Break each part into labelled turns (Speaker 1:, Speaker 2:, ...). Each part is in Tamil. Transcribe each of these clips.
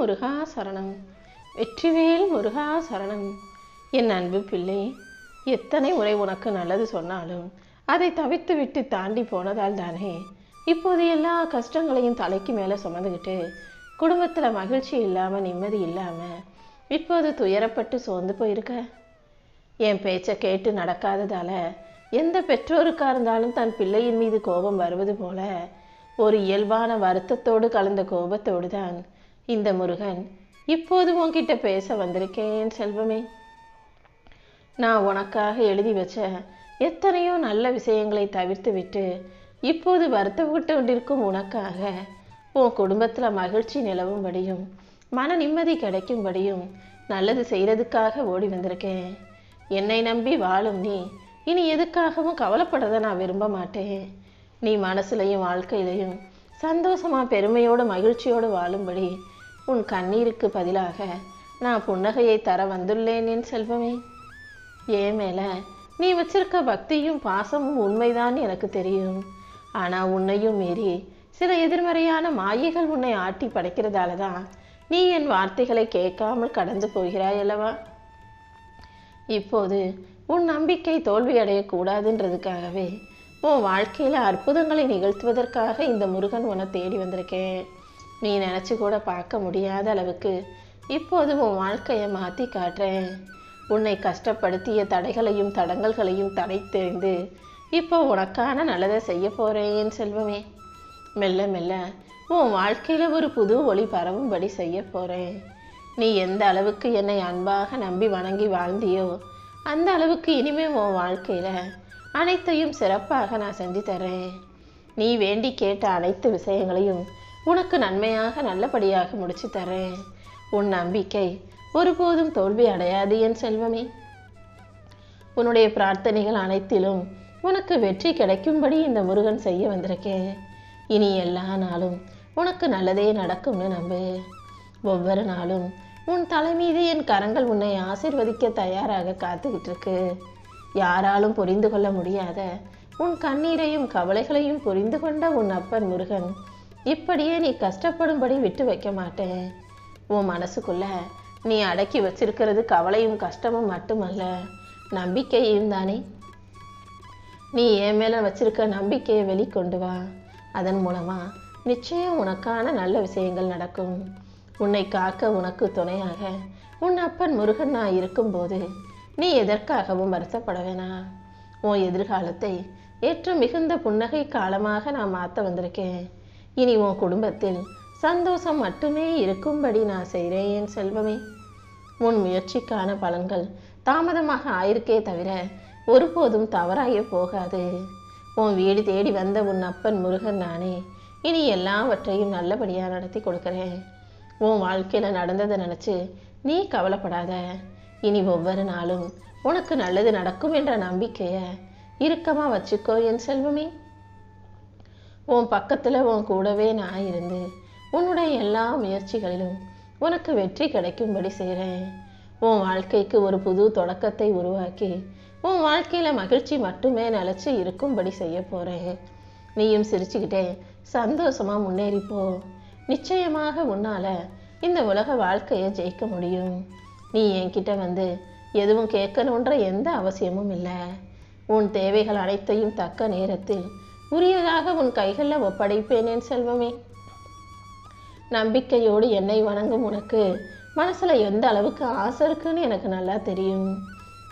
Speaker 1: முருகா சரணம். வெற்றிவேல் முருகா சரணம். என் அன்பு பிள்ளை எத்தனை முறை உனக்கு நல்லது சொன்னாலும் அதை தவித்து விட்டு தாண்டி போனதால் தானே. இப்போது எல்லா கஷ்டங்களையும் தலைக்கு மேலே சுமந்துக்கிட்டு குடும்பத்தில் மகிழ்ச்சி இல்லாமல் நிம்மதி இல்லாமல் இப்போது துயரப்பட்டு சோர்ந்து போயிருக்க? என் பேச்சை கேட்டு நடக்காததால எந்த பெற்றோருக்காக இருந்தாலும் தன் பிள்ளையின் மீது கோபம் வருவது போல ஒரு இயல்பான வருத்தத்தோடு கலந்த கோபத்தோடு தான் இந்த முருகன் இப்போது உன்கிட்ட பேச வந்திருக்கேன் செல்வமே. நான் உனக்காக எழுதி வச்ச எத்தனையோ நல்ல விஷயங்களை தவிர்த்து விட்டு இப்போது வருத்தப்பட்டு கொண்டிருக்கும் உனக்காக உன் குடும்பத்தில் மகிழ்ச்சி நிலவும்படியும் மன நிம்மதி கிடைக்கும்படியும் நல்லது செய்கிறதுக்காக ஓடி வந்திருக்கேன். என்னை நம்பி வாழும் நீ இனி எதுக்காகவும் கவலைப்படுறத நான் விரும்ப மாட்டேன். நீ மனசுலையும் வாழ்க்கையிலையும் சந்தோஷமாக பெருமையோடு மகிழ்ச்சியோடு வாழும்படி உன் கண்ணீருக்கு பதிலாக நான் புன்னகையை தர வந்துள்ளேன் என் செல்வமே. ஏன் மேல நீ வச்சிருக்க பக்தியும் பாசமும் உண்மைதான் எனக்கு தெரியும். ஆனால் உன்னையும் மீறி சில எதிர்மறையான மாயைகள் உன்னை ஆட்டி படைக்கிறதால தான் நீ என் வார்த்தைகளை கேட்காமல் கடந்து போகிறாய் அல்லவா? இப்போது உன் நம்பிக்கை தோல்வி அடையக்கூடாதுன்றதுக்காகவே உன் வாழ்க்கையில் அற்புதங்களை நிகழ்த்துவதற்காக இந்த முருகன் உன்னை தேடி வந்திருக்கேன். நீ நினச்சி கூட பார்க்க முடியாத அளவுக்கு இப்போது உன் வாழ்க்கையை மாற்றி காட்டுறேன். உன்னை கஷ்டப்படுத்திய தடைகளையும் தடங்கல்களையும் தடை தெரிந்து இப்போ உனக்கான நல்லதை செய்ய போகிறேன் செல்வமே. மெல்ல மெல்ல உன் வாழ்க்கையில் ஒரு புது ஒளி பரவும்படி செய்ய போகிறேன் நீ எந்த அளவுக்கு என்னை அன்பாக நம்பி வணங்கி வாழ்ந்தியோ அந்த அளவுக்கு இனிமே உன் வாழ்க்கையில் அனைத்தையும் சிறப்பாக நான் செஞ்சு தரேன் நீ வேண்டி கேட்ட அனைத்து விஷயங்களையும் உனக்கு நன்மையாக நல்லபடியாக முடிச்சு தரேன். உன் நம்பிக்கை ஒருபோதும் தோல்வி அடையாது என் செல்வமே. உன்னுடைய பிரார்த்தனைகள் அனைத்திலும் உனக்கு வெற்றி கிடைக்கும்படி இந்த முருகன் செய்ய வந்திருக்கேன். இனி எல்லா நாளும் உனக்கு நல்லதே நடக்கும்னு நம்பு. ஒவ்வொரு நாளும் உன் தலைமீது என் கரங்கள் உன்னை ஆசிர்வதிக்க தயாராக காத்துக்கிட்டு இருக்கு யாராலும் புரிந்து கொள்ள முடியாத உன் கண்ணீரையும் கவலைகளையும் புரிந்து கொண்ட உன் அப்பன் முருகன் இப்படியே நீ கஷ்டப்படும்படி விட்டு வைக்க மாட்டேன். உன் மனசுக்குள்ள நீ அடக்கி வச்சிருக்கிறது கவலையும் கஷ்டமும் மட்டுமல்ல நம்பிக்கையும் தானே? நீ என் மேலே வச்சிருக்க நம்பிக்கையை வெளிக்கொண்டு வா. அதன் மூலமாக நிச்சயம் உனக்கான நல்ல விஷயங்கள் நடக்கும். உன்னை காக்க உனக்கு துணையாக உன் அப்பன் முருகன் நான் இருக்கும்போது நீ எதற்காகவும் வருத்தப்பட வேணாம் உன் எதிர்காலத்தை ஏற்ற மிகுந்த புன்னகை காலமாக நான் மாற்ற வந்திருக்கேன். இனி உன் குடும்பத்தில் சந்தோஷம் மட்டுமே இருக்கும்படி நான் செய்கிறேன் என் செல்வமே. உன் முயற்சிக்கான பலன்கள் தாமதமாக ஆயிருக்கே தவிர ஒருபோதும் தவறாக போகாது. உன் வீடு தேடி வந்த உன் அப்பன் முருகன் நானே இனி எல்லாவற்றையும் நல்லபடியாக நடத்தி கொடுக்குறேன். உன் வாழ்க்கையில் நடந்ததை நினச்சி நீ கவலைப்படாத. இனி ஒவ்வொரு நாளும் உனக்கு நல்லது நடக்கும் என்ற நம்பிக்கையை இறுக்கமாக வச்சுக்கோ என் செல்வமே. உன் பக்கத்தில் உன் கூடவே நான் இருந்து உன்னுடைய எல்லா முயற்சிகளிலும் உனக்கு வெற்றி கிடைக்கும்படி செய்கிறேன் உன் வாழ்க்கைக்கு ஒரு புது தொடக்கத்தை உருவாக்கி உன் வாழ்க்கையில் மகிழ்ச்சி மட்டுமே நிலச்சி இருக்கும்படி செய்ய போகிறேன் நீயும் சிரிச்சுக்கிட்டே சந்தோஷமாக முன்னேறிப்போ நிச்சயமாக உன்னால் இந்த உலக வாழ்க்கையை ஜெயிக்க முடியும். நீ என்கிட்ட வந்து எதுவும் கேட்கணுன்ற எந்த அவசியமும் இல்லை. உன் தேவைகள் அனைத்தையும் தக்க நேரத்தில் உரியதாக உன் கைகளில் ஒப்படைப்பேனேன் செல்வமே. நம்பிக்கையோடு என்னை வணங்கும் உனக்கு மனசில் எந்த அளவுக்கு ஆசை இருக்குன்னு எனக்கு நல்லா தெரியும்.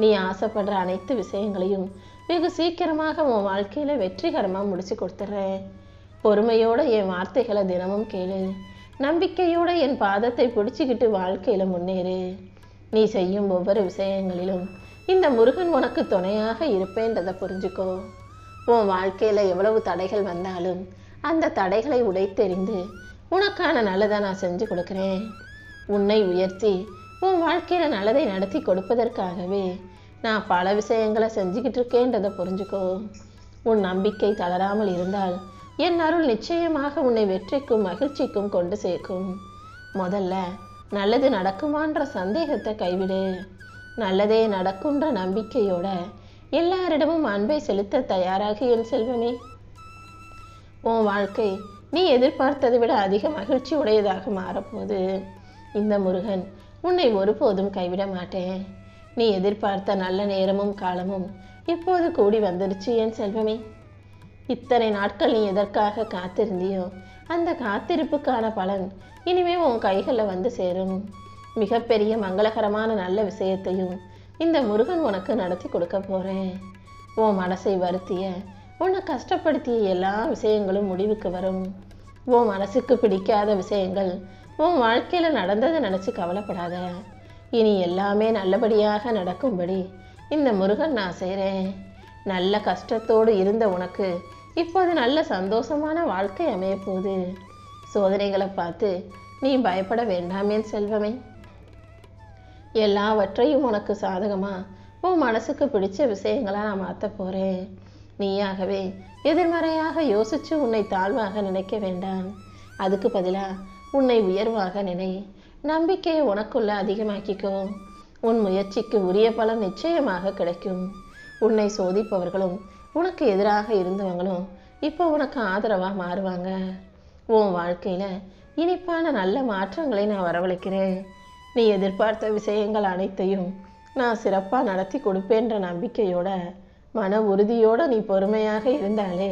Speaker 1: நீ ஆசைப்படுற அனைத்து விஷயங்களையும் வெகு சீக்கிரமாக உன் வாழ்க்கையில் வெற்றிகரமாக முடிச்சு கொடுத்துட்றேன் பொறுமையோடு என் வார்த்தைகளை தினமும் கேளு. நம்பிக்கையோட என் பாதத்தை பிடிச்சிக்கிட்டு வாழ்க்கையில் முன்னேறு. நீ செய்யும் ஒவ்வொரு விஷயங்களிலும் இந்த முருகன் உனக்கு துணையாக இருப்பேன்றதை புரிஞ்சுக்கோ. உன் வாழ்க்கையில் எவ்வளவு தடைகள் வந்தாலும் அந்த தடைகளை உடைத்தெறிந்து உனக்கான நல்லதை நான் செஞ்சு கொடுக்குறேன். உன்னை உயர்த்தி உன் வாழ்க்கையில் நல்லதை நடத்தி கொடுப்பதற்காகவே நான் பல விஷயங்களை செஞ்சுக்கிட்டு இருக்கேன்றதை புரிஞ்சுக்கோ. உன் நம்பிக்கை தளராமல் இருந்தால் என் அருள் நிச்சயமாக உன்னை வெற்றிக்கும் மகிழ்ச்சிக்கும் கொண்டு சேர்க்கும். முதல்ல நல்லது நடக்குமான்ற சந்தேகத்தை கைவிடு. நல்லதே நடக்குன்ற நம்பிக்கையோட எல்லாரிடமும் அன்பை செலுத்த தயாராக என் செல்வமே. உன் வாழ்க்கை நீ எதிர்பார்த்ததை விட அதிக மகிழ்ச்சி உடையதாக மாறப்போது இந்த முருகன் உன்னை ஒருபோதும் கைவிட மாட்டேன். நீ எதிர்பார்த்த நல்ல நேரமும் காலமும் இப்போது கூடி வந்துடுச்சு என் செல்வமே. இத்தனை நாட்கள் நீ எதற்காக காத்திருந்தியோ அந்த காத்திருப்புக்கான பலன் இனிமே உன் கைகளில் வந்து சேரும். மிகப்பெரிய மங்களகரமான நல்ல விஷயத்தையும் இந்த முருகன் உனக்கு நடத்தி கொடுக்க போகிறேன் உன் மனசை வருத்திய உன்னை கஷ்டப்படுத்திய எல்லா விஷயங்களும் முடிவுக்கு வரும். உன் மனசுக்கு பிடிக்காத விஷயங்கள் உன் வாழ்க்கையில் நடந்ததை நினச்சி கவலைப்படாத. இனி எல்லாமே நல்லபடியாக நடக்கும்படி இந்த முருகன் நான் செய்கிறேன் நல்ல கஷ்டத்தோடு இருந்த உனக்கு இப்போது நல்ல சந்தோஷமான வாழ்க்கை அமையப்போகுது. சோதனைகளை பார்த்து நீ பயப்பட வேண்டாமேன் செல்வமே. எல்லாவற்றையும் உனக்கு சாதகமா? உன் மனசுக்கு பிடிச்ச விஷயங்களை நான் மாற்ற போறேன். நீயாகவே எதிர்மறையாக யோசிச்சு உன்னை தாழ்வாக நினைக்க வேண்டாம். அதுக்கு பதிலாக உன்னை உயர்வாக நினை. நம்பிக்கையை உனக்குள்ள அதிகமாக்கிக்கோ. உன் முயற்சிக்கு உரிய பலன் நிச்சயமாக கிடைக்கும். உன்னை சோதிப்பவர்களும் உனக்கு எதிராக இருந்தவங்களும் இப்போ உனக்கு ஆதரவாக மாறுவாங்க. உன் வாழ்க்கையில் இனிப்பான நல்ல மாற்றங்களை நான் வரவழைக்கிறேன். நீ எதிர்பார்த்த விஷயங்கள் அனைத்தையும் நான் சிறப்பாக நடத்தி கொடுப்பேன்ற நம்பிக்கையோட மன உறுதியோட நீ பொறுமையாக இருந்தாலே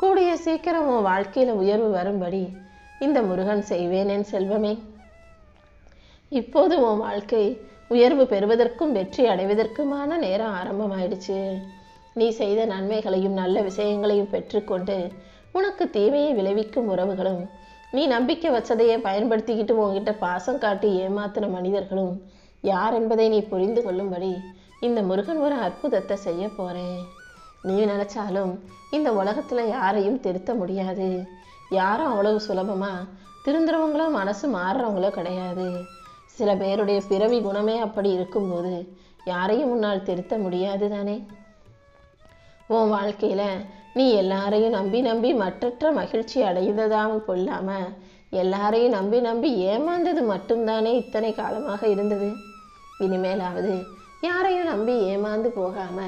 Speaker 1: கூடிய சீக்கிரம் உன் வாழ்க்கையில் உயர்வு வரும்படி இந்த முருகன் செய்வேனேன் செல்வமே. இப்போது உன் வாழ்க்கை உயர்வு பெறுவதற்கும் வெற்றி அடைவதற்குமான நேரம் ஆரம்பமாயிடுச்சு. நீ செய்த நன்மைகளையும் நல்ல விஷயங்களையும் பெற்றுக்கொண்டு உனக்கு தீமையை விளைவிக்கும் உறவுகளும் நீ நம்பிக்கை வச்சதையே பயன்படுத்திக்கிட்டு உங்ககிட்ட பாசம் காட்டி ஏமாத்தின மனிதர்களும் யார் என்பதை நீ புரிந்து கொள்ளும்படி இந்த முருகன் ஒரு அற்புதத்தை செய்ய போறேன். நீ நினைச்சாலும் இந்த உலகத்துல யாரையும் திருத்த முடியாது. யாரும் அவ்வளவு சுலபமா திருந்துறவங்களோ மனசு மாறுறவங்களோ கிடையாது. சில பேருடைய பிறவி குணமே அப்படி இருக்கும்போது யாரையும் உன்னால் திருத்த முடியாது தானே? உன் வாழ்க்கையில நீ எல்லாரையும் நம்பி நம்பி மற்றற்ற மகிழ்ச்சி அடைந்ததாம் கொள்ளாம எல்லாரையும் நம்பி நம்பி ஏமாந்தது மட்டும்தானே இத்தனை காலமாக இருந்தது? இனிமேலாவது யாரையும் நம்பி ஏமாந்து போகாம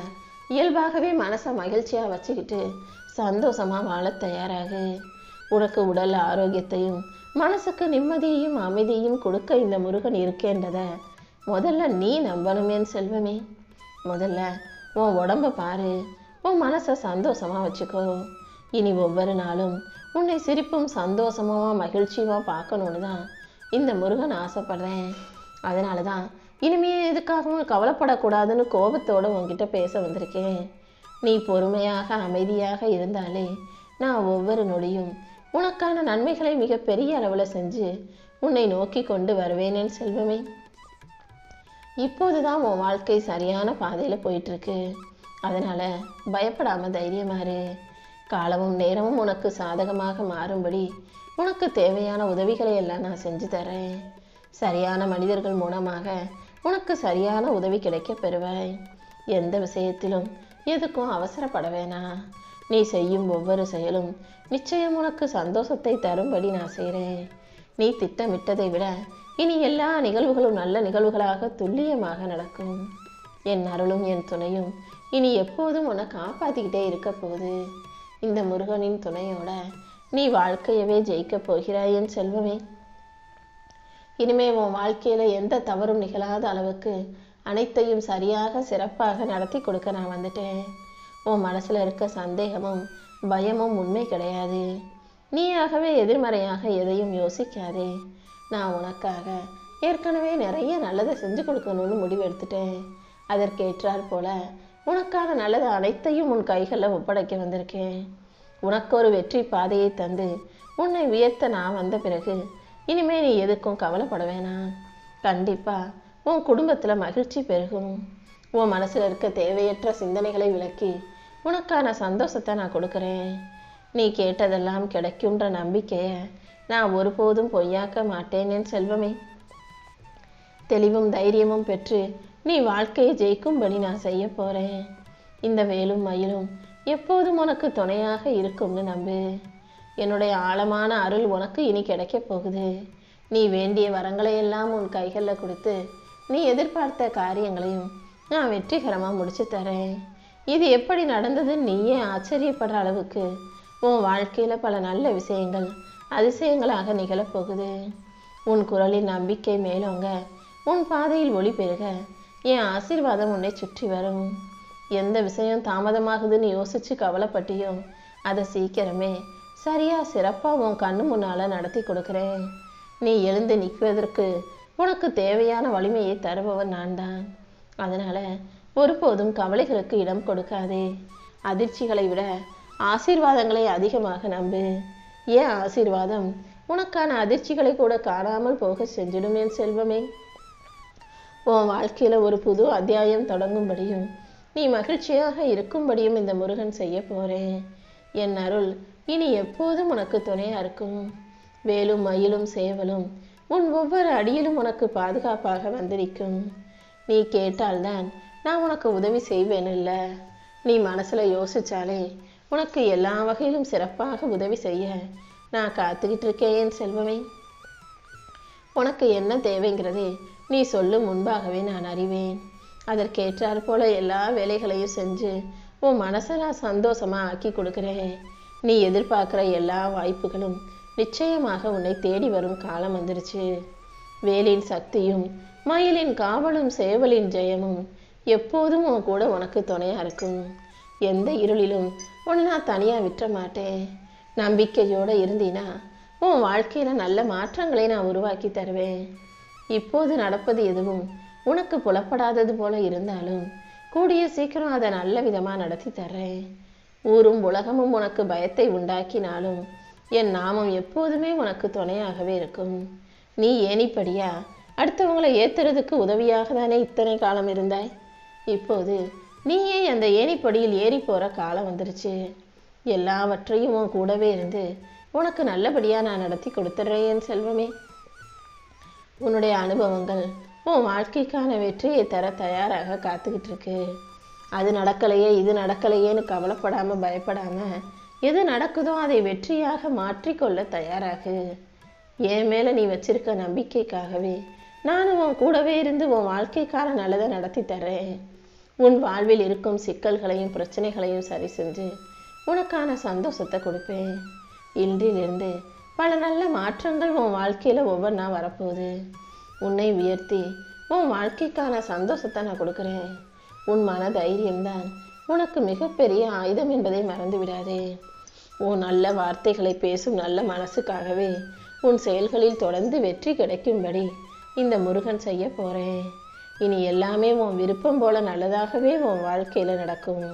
Speaker 1: இயல்பாகவே மனசை மகிழ்ச்சியாக வச்சுக்கிட்டு சந்தோஷமா வாழ தயாராகு. உனக்கு உடல் ஆரோக்கியத்தையும் மனசுக்கு நிம்மதியையும் அமைதியையும் கொடுக்க இந்த முருகன் இருக்கேன்றத முதல்ல நீ நம்பணுமேன் செல்வமே. முதல்ல உன் உடம்ப பாரு. உன் மனசை சந்தோஷமாக வச்சுக்கோ இனி ஒவ்வொரு நாளும் உன்னை சிரிப்பும் சந்தோஷமாக மகிழ்ச்சியாக பார்க்கணுன்னு தான் இந்த முருகன் ஆசைப்படுறேன். அதனால தான் இனிமே எதுக்காகவும் கவலைப்படக்கூடாதுன்னு கோபத்தோடு உன்கிட்ட பேச வந்திருக்கேன். நீ பொறுமையாக அமைதியாக இருந்தாலே நான் ஒவ்வொரு நொடியும் உனக்கான நன்மைகளை மிக பெரிய அளவில் செஞ்சு உன்னை நோக்கி கொண்டு வருவேனேன் செல்வமே. இப்போதுதான் உன் வாழ்க்கை சரியான பாதையில் போயிட்டு இருக்கு. அதனால் பயப்படாமல் தைரியமா இரு. காலமும் நேரமும் உனக்கு சாதகமாக மாறும்படி உனக்கு தேவையான உதவிகளை எல்லாம் நான் செஞ்சு தரேன். சரியான மனிதர்கள் மூலமாக உனக்கு சரியான உதவி கிடைக்க பெறுவாய் எந்த விஷயத்திலும் எதுக்கும் அவசரப்பட வேணாம். நீ செய்யும் ஒவ்வொரு செயலும் நிச்சயம் உனக்கு சந்தோஷத்தை தரும்படி நான் செய்கிறேன் நீ திட்டமிட்டதை விட இனி எல்லா நிகழ்வுகளும் நல்ல நிகழ்வுகளாக துல்லியமாக நடக்கும். என் அருளும் என் துணையும் இனி எப்போதும் உன்னை காப்பாத்திக்கிட்டே இருக்க போகுது. இந்த முருகனின் துணையோட நீ வாழ்க்கையவே ஜெயிக்கப் போகிறாய் என் செல்வமே. இனிமே உன் வாழ்க்கையில எந்த தவறும் நிகழாத அளவுக்கு அனைத்தையும் சரியாக சிறப்பாக நடத்தி கொடுக்க நான் வந்துட்டேன். உன் மனசுல இருக்க சந்தேகமும் பயமும் உண்மை கிடையாது. நீயாகவே எதிர்மறையாக எதையும் யோசிக்காதே. நான் உனக்காக ஏற்கனவே நிறைய நல்லதை செஞ்சு கொடுக்கணும்னு முடிவெடுத்துட்டேன். அதற்கேற்றாற் போல உனக்கான நல்லது அனைத்தையும் உன் கைகளில் ஒப்படைக்க வந்திருக்கேன். உனக்கு ஒரு வெற்றி பாதையை தந்து உன்னை உயர்த்த நான் வந்த பிறகு இனிமே நீ எதுக்கும் கவலைப்பட வேணாம். கண்டிப்பாக உன் குடும்பத்தில் மகிழ்ச்சி பெருகும். உன் மனசில் இருக்க தேவையற்ற சிந்தனைகளை விளக்கி உனக்கான சந்தோஷத்தை நான் கொடுக்குறேன். நீ கேட்டதெல்லாம் கிடைக்கும்ன்ற நம்பிக்கையை நான் ஒருபோதும் பொய்யாக்க மாட்டேனேன் செல்வமே. தெளிவும் தைரியமும் பெற்று நீ வாழ்க்கையை ஜெயிக்கும்படி நான் செய்ய போகிறேன் இந்த வேலும் மயிலும் எப்போதும் உனக்கு துணையாக இருக்கும்னு நம்பு. என்னுடைய ஆழமான அருள் உனக்கு இனி கிடைக்க போகுது. நீ வேண்டிய வரங்களை எல்லாம் உன் கைகளில் கொடுத்து நீ எதிர்பார்த்த காரியங்களையும் நான் வெற்றிகரமாக முடிச்சு தரேன். இது எப்படி நடந்ததுன்னு நீயே ஆச்சரியப்படுற அளவுக்கு உன் வாழ்க்கையில் பல நல்ல விஷயங்கள் அதிசயங்களாக நிகழப்போகுது உன் குரலில் நம்பிக்கை மேலோங்க உன் பாதையில் ஒளி பெருக என் ஆசீர்வாதம் உன்னை சுற்றி வரும். எந்த விஷயம் தாமதமாகுதுன்னு யோசிச்சு கவலைப்பட்டியோ அதை சீக்கிரமே சரியா சிறப்பாக உன் கண்ணு முன்னால நடத்தி கொடுக்குறேன். நீ எழுந்து நிற்பதற்கு உனக்கு தேவையான வலிமையை தருபவன் நான் தான் அதனால் ஒருபோதும் கவலைகளுக்கு இடம் கொடுக்காதே. அதிர்ச்சிகளை விட ஆசீர்வாதங்களை அதிகமாக நம்பு. ஏன் ஆசீர்வாதம் உனக்கான அதிர்ச்சிகளை கூட காணாமல் போக செஞ்சிடும் என் செல்வமே. உன் வாழ்க்கையில் ஒரு புது அத்தியாயம் தொடங்கும்படியும் நீ மகிழ்ச்சியாக இருக்கும்படியும் இந்த முருகன் செய்ய போகிறேன் என் அருள் இனி எப்போதும் உனக்கு துணையாக இருக்கும். வேலும் மயிலும் சேவலும் உன் ஒவ்வொரு அடியிலும் உனக்கு பாதுகாப்பாக வந்திருக்கும். நீ கேட்டால்தான் நான் உனக்கு உதவி செய்வேன் நீ மனசில் யோசிச்சாலே உனக்கு எல்லா வகையிலும் சிறப்பாக உதவி செய்ய நான் காத்துக்கிட்டு இருக்கேன் என் செல்வமே. உனக்கு என்ன தேவைங்கிறதே நீ சொல்லும் முன்பாகவே நான் அறிவேன். அதற்கேற்றாற் போல எல்லா வேலைகளையும் செஞ்சு உன் மனசை நான் சந்தோஷமாக ஆக்கி கொடுக்குறேன். நீ எதிர்பார்க்குற எல்லா வாய்ப்புகளும் நிச்சயமாக உன்னை தேடி வரும் காலம் வந்துருச்சு. வேலின் சக்தியும் மயிலின் காவலும் சேவலின் ஜெயமும் எப்போதும் உன் கூட உனக்கு துணையாக இருக்கும். எந்த இருளிலும் உன்னை நான் தனியாக விட்டுற மாட்டேன். நம்பிக்கையோடு இருந்தீனா உன் வாழ்க்கையில் நல்ல மாற்றங்களை நான் உருவாக்கி தருவேன். இப்போது நடப்பது எதுவும் உனக்கு புலப்படாதது போல இருந்தாலும் கூடிய சீக்கிரம் அதை நல்ல விதமாக நடத்தி தர்றேன். ஊரும் உலகமும் உனக்கு பயத்தை உண்டாக்கினாலும் என் நாமம் எப்போதுமே உனக்கு துணையாகவே இருக்கும். நீ ஏனிப்படியா அடுத்தவங்களை ஏத்துறதுக்கு உதவியாக தானே இத்தனை காலம் இருந்தாய்? இப்போது நீயே அந்த ஏணிப்படியில் ஏறி போற காலம் வந்துருச்சு. எல்லாவற்றையும் உன் கூடவே இருந்து உனக்கு நல்லபடியா நான் நடத்தி கொடுத்துட்றேன் என் செல்வமே. உன்னுடைய அனுபவங்கள் உன் வாழ்க்கைக்கான வெற்றியை தர தயாராக காத்துக்கிட்டு இருக்கு அது நடக்கலையே இது நடக்கலையேன்னு கவலைப்படாம பயப்படாம எது நடக்குதோ அதை வெற்றியாக மாற்றிக்கொள்ள தயாராகு. என் மேல நீ வச்சிருக்க நம்பிக்கைக்காகவே நானும் உன் கூடவே இருந்து உன் வாழ்க்கைக்கான நல்லதை நடத்தி தரேன் உன் வாழ்வில் இருக்கும் சிக்கல்களையும் பிரச்சனைகளையும் சரி செஞ்சு உனக்கான சந்தோஷத்தை கொடுப்பேன். இன்றிலிருந்து பல நல்ல மாற்றங்கள் உன் வாழ்க்கையில் ஒவ்வொன்றா வரப்போகுது. உன்னை உயர்த்தி உன் வாழ்க்கைக்கான சந்தோஷத்தை நான் கொடுக்குறேன். உன் மன தைரியம்தான் உனக்கு மிகப்பெரிய ஆயுதம் என்பதை மறந்து விடாதே. உன் நல்ல வார்த்தைகளை பேசும் நல்ல மனசுக்காகவே உன் செயல்களில் தொடர்ந்து வெற்றி கிடைக்கும்படி இந்த முருகன் செய்ய போகிறேன் இனி எல்லாமே உன் விருப்பம் போல நல்லதாகவே உன் வாழ்க்கையில் நடக்கும்.